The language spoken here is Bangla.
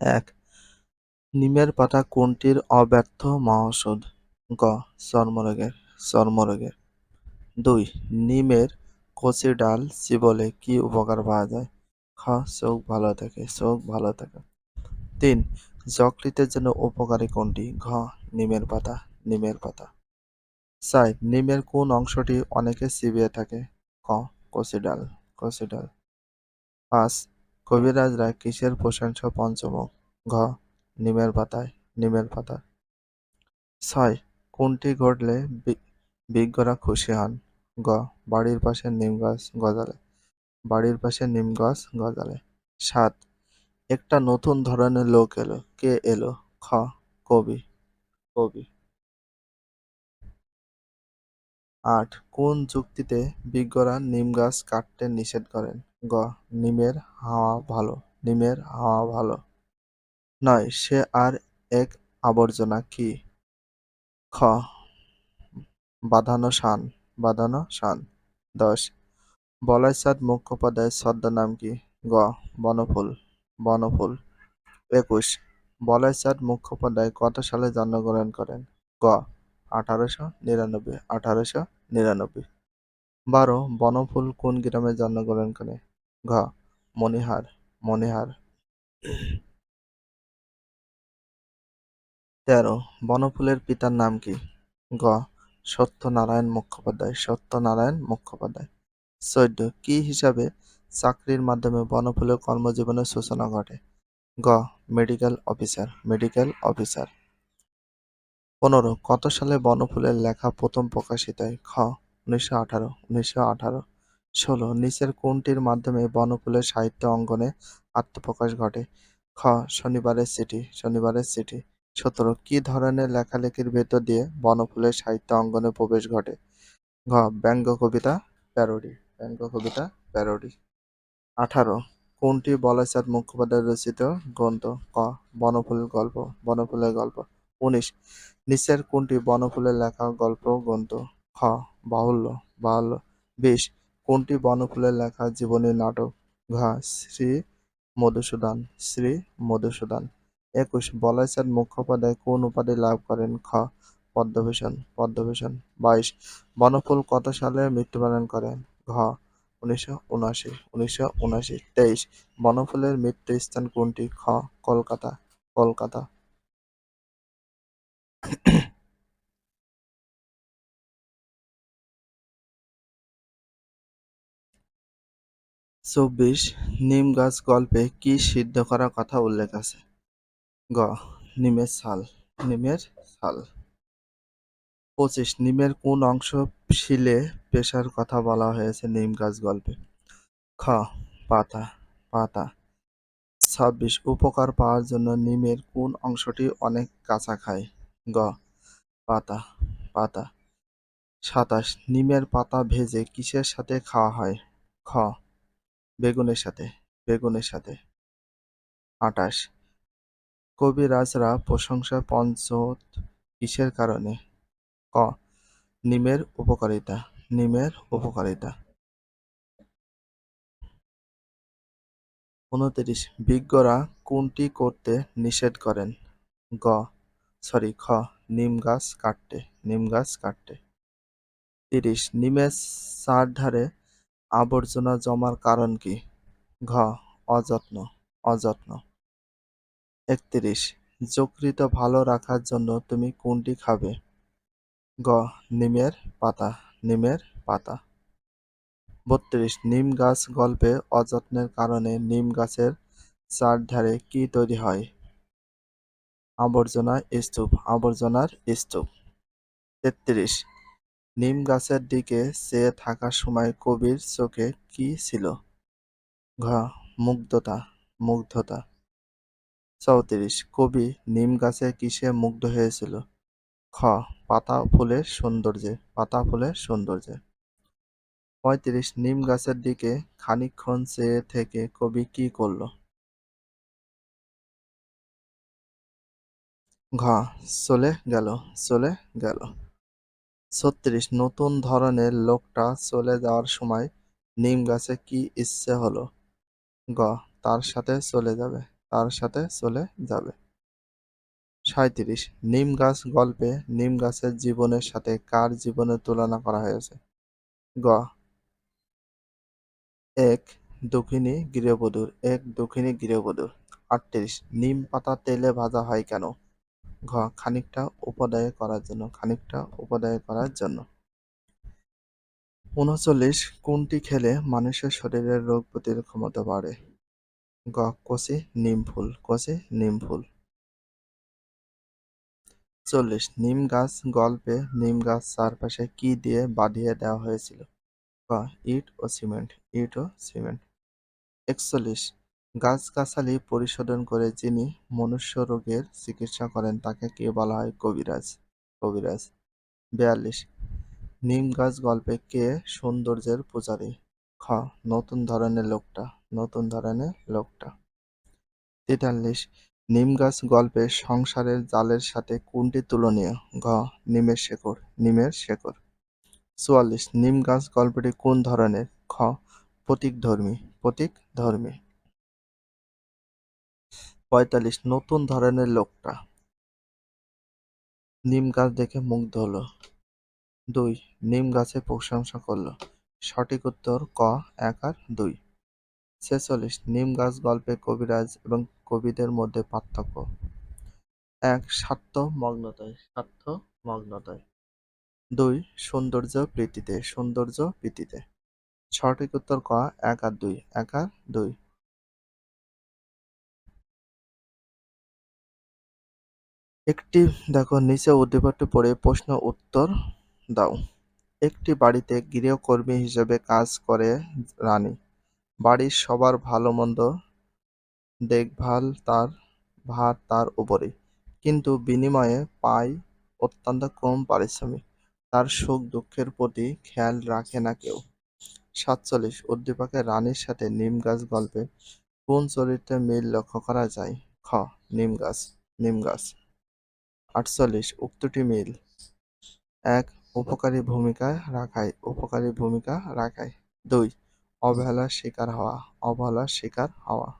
এক। নিমের পাতা কোনটির অব্যর্থ মহাঔষধ গ। চর্মরোগের। চর্মরোগের। দুই। নিমের কচি ডাল চিবলে কি উপকার পাওয়া যায়? খ। চোখ ভালো থাকে। চোখ ভালো থাকে। তিন। যকৃতের জন্য উপকারী কোনটি? ঘ। নিমের পাতা। নিমের পাতা। চার। নিমের কোন অংশটি অনেকে চিবিয়ে থাকে? ক। কচি ডাল। কচি ডাল। পাঁচ। কবিরাজরা কিসের প্রশংসা পঞ্চমুখ ঘ? নিমের পাতায়, নিমের পাতা। ছয়, কোনটি ঘটলে বিজ্ঞরা খুশি হন? গ, বাড়ির পাশে নিম গাছ গজালে। বাড়ির পাশে নিম গাছ গজালে। সাত, একটা নতুন ধরনের লোক এলো। কে এলো? খ, কবি। কবি। আট, কোন যুক্তিতে বিজ্ঞরা নিম গাছ কাটতে নিষেধ করেন? গ, নিমের হাওয়া ভালো, নিমের হাওয়া ভালো। নয়, সে আর এক আবর্জনা কি? খ, বাঁধানো শান বাঁধানো শান। দশ বলাইচাঁদ মুখোপাধ্যায়ের ছদ্মনাম কি? গ, বনফুল বনফুল। একুশ বলাইচাঁদ মুখোপাধ্যায় কত সালে জন্মগ্রহণ করেন? গ, আঠারোশো নিরানব্বই আঠারোশো নিরানব্বই। বারো, বনফুল কোন গ্রামে জন্মগ্রহণ করে? ঘ মণিহার মণিহার তেরো, বনফুলের পিতার নাম কি? গ, সত্যনারায়ণ মুখোপাধ্যায় সত্যনারায়ণ মুখোপাধ্যায়। চোদ্দ, কি হিসাবে চাকরির মাধ্যমে বনফুলের কর্মজীবনের সূচনা ঘটে? গ, মেডিকেল অফিসার মেডিকেল অফিসার। পনেরো, কত সালে বনফুলের লেখা প্রথম প্রকাশিত হয়? খ, উনিশশো আঠারো উনিশশো আঠারো। ষোলো, নিচের কোনটির মাধ্যমে বনফুলের সাহিত্য অঙ্গনে আত্মপ্রকাশ ঘটে? খ, শনিবারের সিটি শনিবারের সিটি। সতেরো, কি ধরনের লেখালেখির ভেতর দিয়ে বনফুলের সাহিত্য অঙ্গনে প্রবেশ ঘটে? ঘ, ব্যঙ্গ কবিতা, প্যারোডি। ব্যঙ্গ কবিতা, প্যারোডি। আঠারো, কোনটি বলাচাঁদ মুখোপাধ্যায় রচিত গ্রন্থ? ক, বনফুলের গল্প বনফুলের গল্প। উনিশ, নিচের কোনটি বনফুলের লেখা গল্প, গ্রন্থ? খ, বাহুল্য বাহুল্য। বিশ কোনটি বনফুলের লেখা জীবনী নাটক? ঘা, শ্রী মধুসূদন শ্রী মধুসূদন। একুশ, বলাইচাঁদ মুখোপাধ্যায় কোন উপাধি লাভ করেন? খ, পদ্মভূষণ পদ্মভূষণ। বাইশ, বনফুল কত সালে মৃত্যুবরণ করেন? ঘ, উনিশশো উনআশি উনিশশো উনআশি। তেইশ, বনফুলের মৃত্যুস্থান কোনটি? খ, কলকাতা কলকাতা। চব্বিশ নিম গাছ গল্পে কি সিদ্ধ করার কথা উল্লেখ আছে? গ, নিমের ছাল নিমের ছাল। পঁচিশ, নিমের কোন অংশ শিলে পেশার কথা বলা হয়েছে নিম গাছ গল্পে? খ, পাতা পাতা। ছাব্বিশ, উপকার পাওয়ার জন্য নিমের কোন অংশটি অনেক কাঁচা খায়? গ, পাতা পাতা। সাতাশ, নিমের পাতা ভেজে কিসের সাথে খাওয়া হয়? খ বেগুনের সাথে বেগুনের সাথে। আটাশ। কবিরাজরা প্রশংসা পঞ্চত কিসের কারণে? ক। নিমের উপকারিতা নিমের উপকারিতা। উনত্রিশ। বিজ্ঞরা কোনটি করতে নিষেধ করেন? গ। সরি, খ। নিম গাছ কাটতে, নিম গাছ কাটতে। তিরিশ। নিমের চারধারে আবর্জনা জমার কারণ কি? ঘ. অযত্ন। অযত্ন। একত্রিশ। যকৃত ভালো রাখার জন্য তুমি কোনটি খাবে? গ. নিমের পাতা। নিমের পাতা। বত্রিশ। নিম গাছ গল্পে অযত্নের কারণে নিম গাছের চারধারে কি তৈরি হয়? আবর্জনা স্তূপ। আবর্জনার স্তূপ। তেত্রিশ। নিম গাছের দিকে চেয়ে থাকার সময় কবির চোখে কি ছিল? ঘ, মুগ্ধতা মুগ্ধতা। চৌত্রিশ, কবি নিম গাছে কিসে মুগ্ধ হয়েছিল? খ, পাতা ফুলের সৌন্দর্যে, পাতা ফুলের সৌন্দর্যে। পঁয়ত্রিশ, নিম গাছের দিকে খানিকক্ষণ চেয়ে থেকে কবি কি করল? ঘ, চলে গেল চলে গেল। ছত্রিশ, নতুন ধরনের লোকটা চলে যাওয়ার সময় নিম গাছে কি ইচ্ছে হলো? গ, তার সাথে চলে যাবে, তার সাথে চলে যাবে। সাঁইত্রিশ, নিম গাছ গল্পে নিম গাছের জীবনের সাথে কার জীবনের তুলনা করা হয়েছে? গ, এক দক্ষিণী গৃহবধূর, এক দক্ষিণী গৃহবধূর। আটত্রিশ, নিম পাতা তেলে ভাজা হয় কেন? ঘ, খানিকটা উপাদায় করার জন্য, খানিকটা উপাদায় করার জন্য। উনচল্লিশ, কোনটি খেলে মানুষের শরীরের রোগ প্রতিরোধ ক্ষমতা বাড়ে? গ কচি নিম ফুল কচি নিম ফুল। চল্লিশ, নিম গাছ গল্পে নিম গাছ চারপাশে কি দিয়ে বাঁধিয়ে দেওয়া হয়েছিল? ক ইট ও সিমেন্ট, ইট ও সিমেন্ট। একচল্লিশ গাছগাছালি পরিশোধন করে যিনি মনুষ্য রোগের চিকিৎসা করেন, তাকে কে বলা হয় কবিরাজ? কবিরাজ। বিয়াল্লিশ। নিম গাছ গল্পে কে সৌন্দর্যের পূজারী? খ। নতুন ধরনের লোকটা। নতুন ধরনের লোকটা। তেতাল্লিশ। নিম গাছ গল্পে সংসারের জালের সাথে কোনটি তুলনীয়? ঘ। নিমের শেকড়। নিমের শেকড়। চুয়াল্লিশ। নিম গাছ গল্পটি কোন ধরনের? খ। প্রতীকধর্মী। প্রতীকধর্মী। পঁয়তাল্লিশ, নতুন ধরনের লোকটা। নিম গাছ দেখে মুগ্ধ হলো। দুই, নিম গাছে প্রশংসা করল। সঠিক উত্তর ক, এক আর দুই। ছেচল্লিশ, নিম গাছ গল্পে কবিরাজ এবং কবিদের মধ্যে পার্থক্য। এক, স্বার্থ মগ্নতায় স্বার্থ মগ্নতায়। দুই, সৌন্দর্য প্রীতিতে সৌন্দর্য প্রীতিতে। সঠিক উত্তর ক, এক আর দুই, এক আর দুই। একটি, দেখো, নিচে উদ্দীপকটি পড়ে প্রশ্ন উত্তর দাও। একটি বাড়িতে গৃহকর্মী হিসেবে কাজ করে রানী। বাড়ির সবার ভালো মন্দ দেখভাল তার, ভার তার উপরে কিন্তু বিনিময়ে পায় অত্যন্ত কম পারিশ্রমিক। তার সুখ দুঃখের প্রতি খেয়াল রাখে না কেউ। সাতচল্লিশ, উদ্দীপকে রানীর সাথে নিম গাছ গল্পে কোন চরিত্রে মিল লক্ষ্য করা যায়? খ, নিম গাছ নিম গাছ। আটচল্লিশ, উক্তটি মিল। এক, উপকারী ভূমিকা রাখায় উপকারী ভূমিকা রাখায় দুই, অবহেলার শিকার হওয়া, অবহেলার শিকার হওয়া।